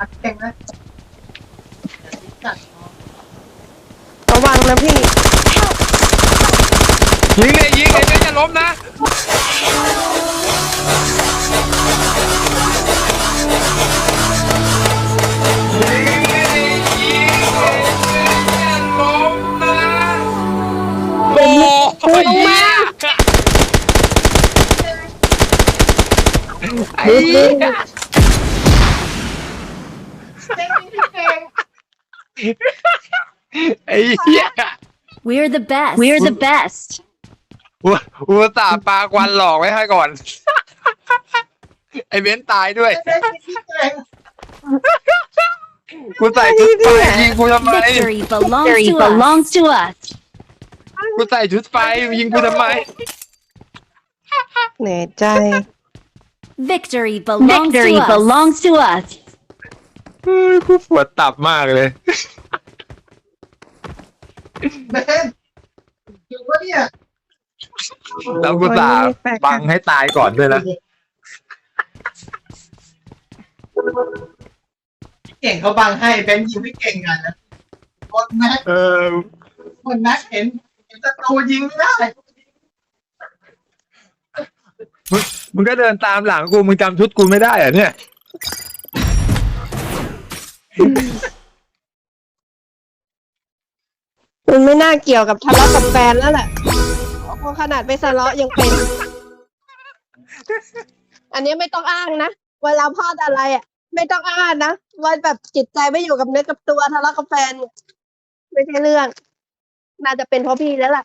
อัดเก่งนะจัดระวังนะพี่ ยิงเลยยิงเลยเบนอย่าล้มนะยิงเลยยิงเลยอย่าล้มนะ โอ้ยเหี้ยไอ้เหี้ย ไอ้เหี้ย We're the best. We're the best. อุอุตส่าห์ปลากวันหลอกไว้ให้ก่อน ไอ้เบนซ์ตายด้วย เก่งเก่ง กูใส่ชุดไฟยิงกูทำไม Victory belongs Victory to us. belongs to us. กูใส่ชุดไฟยิงกูทำไม เหนื่อยใจ Victory belongs Victory to us. belongs to us. เฮ้ยกูปวดตับมากเลยเบนอยู่วะเนี่ยแล้วกูสาห์บังให้ตายก่อนด้วยนะเก่งเขาบังให้เบนยิงไม่เก่งอะนะคนแม็กเออคนแม็กเห็นเห็นศัตรูยิงไม่ได้มึงก็เดินตามหลังกูมึงจำชุดกูไม่ได้เหรอเนี่ย มันไม่น่าเกี่ยวกับทะเลาะกับแฟนแล้วแหละเพราะขนาดไม่ทะเลาะยังเป็น อันนี้ไม่ต้องอ้างนะ เวลาพลาดอะไรอะ ไม่ต้องอ้างนะว่าแบบจิตใจไม่อยู่กับเนื้อกับตัวทะเลาะกับแฟน ไม่ใช่เรื่อง น่าจะเป็นเพราะพี่แล้วล่ะ